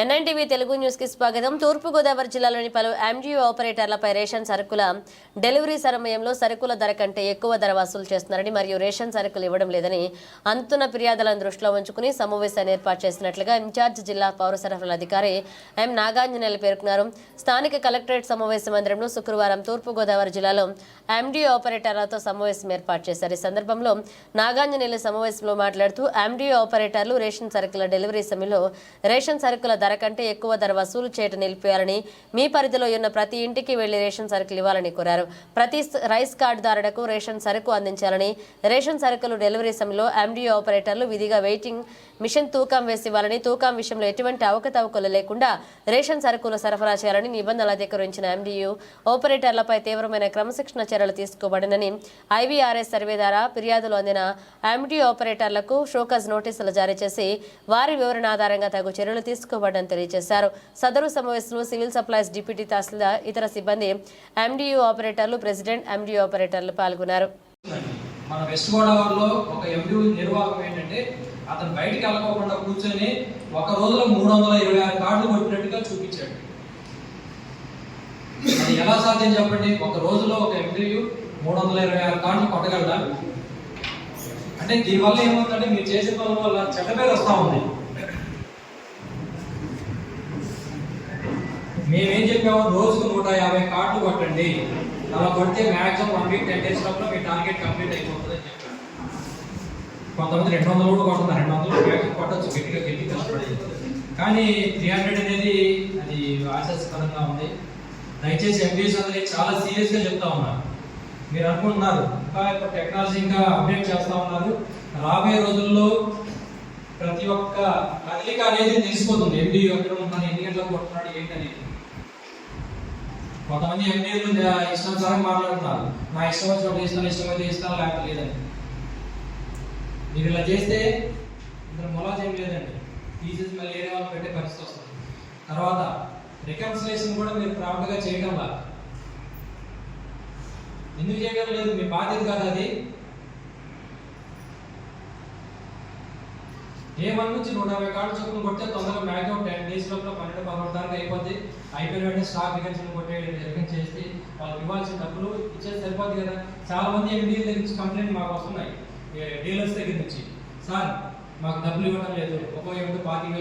NNTV Telugu న్యూస్కి స్వాగతం. తూర్పుగోదావరి జిల్లాలోని పలు ఎంజీఓ ఆపరేటర్లపై రేషన్ సరుకుల డెలివరీ సమయంలో సరుకుల ధర కంటే ఎక్కువ ధర వసూలు చేస్తున్నారని మరియు రేషన్ సరుకులు ఇవ్వడం లేదని అందుతున్న ఫిర్యాదులను దృష్టిలో ఉంచుకుని సమావేశాన్ని ఏర్పాటు చేసినట్లుగా ఇన్ఛార్జ్ జిల్లా పౌర సరఫరాల అధికారి ఎం నాగాంజనేయులు పేర్కొన్నారు. స్థానిక కలెక్టరేట్ సమావేశ మందిరంలో శుక్రవారం తూర్పుగోదావరి జిల్లాలో ఎండీఓ ఆపరేటర్లతో సమావేశం ఏర్పాటు చేశారు. ఈ సందర్భంలో నాగాంజనేయులు సమావేశంలో మాట్లాడుతూ ఎండీఓ ఆపరేటర్లు రేషన్ సరుకుల డెలివరీ సమయంలో రేషన్ సరుకుల ధర కంటే ఎక్కువ ధర వసూలు చేయటం నిలిపేయాలని మీ పరిధిలో ఉన్న ప్రతి ఇంటికి వెళ్ళి రేషన్ సరుకులు ఇవ్వాలని కోరారు. ప్రతి రైస్ కార్డుదారులకు రేషన్ సరుకు అందించాలని రేషన్ సరుకులు డెలివరీ సమయంలో ఎండియో ఆపరేటర్లు విధిగా వెయిటింగ్ మిషన్ తూకం వేసి ఇవ్వాలని తూకం విషయంలో ఎటువంటి అవకతవకలు లేకుండా రేషన్ సరుకులు సరఫరా చేయాలని నిబంధనలు అధికరించిన ఎండీయూ ఆపరేటర్లపై తీవ్రమైన క్రమశిక్షణ చర్యలు తీసుకోబడినని ఐవీఆర్ఎస్ సర్వే ద్వారా ఫిర్యాదులు అందిన ఎండీ ఆపరేటర్లకు షోకస్ నోటీసులు జారీ చేసి వారి వివరణ ఆధారంగా తగు చర్యలు తీసుకోబడ్డని తెలియజేశారు. సదరు సమావేశంలో సివిల్ సప్లైస్ డిప్యూటీ తహసీల్దార్ ఇతర సిబ్బంది ఎండియూ ఆపరేటర్లు ప్రెసిడెంట్ ఎండియూ ఆపరేటర్లు పాల్గొన్నారు. మన వెస్ట్ గోదావరిలో ఒక ఎండియూ నిర్వాహకం ఏంటంటే అతను బయటికి వెళ్ళకోకుండా కూర్చొని ఒక రోజులో మూడు వందల ఇరవై ఆరు కార్డులు కొట్టినట్టుగా చూపించాడు. అది ఎలా సాధ్యం చెప్పండి? ఒక రోజులో ఒక ఎండియూ మూడు వందల ఇరవై ఆరు కార్డులు కొట్టగలడా? అంటే దీనివల్ల ఏమవుతుందంటే మీరు చేసే పనుల వల్ల చెడ్డ పేరు వస్తూ ఉంది. మేమేం చెప్పాము రోజుకు నూట యాభై కార్డులు కొట్టండి. అలా కొడితే maximum one week ten days లోపల మీ టార్గెట్ కంప్లీట్ అయిపోతుంది అని చెప్పాను కొంతమంది రెండు వందలు కూడా కొడుతున్నారు రెండు వందలు మ్యాక్సిమం కొట్టచ్చు. గట్టిగా గట్టి కష్టపడి. కానీ త్రీ హండ్రెడ్ అనేది అది ఆశాస్పదంగా ఉంది. దయచేసి ఎంబీఎస్ అనేది చాలా సీరియస్గా చెప్తా ఉన్నారు మీరు అనుకుంటున్నారు ఇంకా ఇప్పుడు టెక్నాలజీ ఇంకా అప్డేట్ చేస్తూ ఉన్నారు. రాబోయే రోజుల్లో ప్రతి ఒక్క కదలిక అనేది తెలిసిపోతుంది. ఎండి ఎక్కడ ఉన్నాడు ఎన్ని గంటలకు కొట్టున్నాడు ఏంటనేది. కొంతమంది ఇష్టం ఇష్టానుసారం మాట్లాడుతున్నారు. నా ఇష్టం వచ్చినప్పుడు ఇస్తాను ఇష్టమైతే ఇస్తాను లేకపోతే లేదండి. మీరు ఇలా చేస్తే ఇద్దరు మొలాజ్ ఏం లేదండి. తీసేసి మళ్ళీ వేరే వాళ్ళు పెట్టే పరిస్థితి వస్తుంది. తర్వాత రికన్సిలేషన్ కూడా మీరు ప్రాపర్గా వల్ల. ఎందుకు చేయడం లేదు? మీ బాధ్యత కాదు అది. ఏ వన్ నుంచి నూట యాభై కార్డు చొప్పున కొడితే తొమ్మిది మ్యాక్సిమం టెన్ డేస్ లోపల పన్నెండు పదకొండు తారీఖు అయిపోద్ది. అయిపోయిన వెంటనే స్టాక్ రికన్సిల్ కొట్టేయడం రికన్ చేసి వాళ్ళకి ఇవ్వాల్సిన డబ్బులు ఇచ్చేది సరిపోద్ది కదా. చాలా మంది ఎండీల దగ్గర నుంచి కంప్లైంట్ మాకు వస్తున్నాయి. డీలర్స్ దగ్గర నుంచి. సార్ మాకు డబ్బులు ఇవ్వడం లేదు. ఒక్కో ఏమిటో పాతి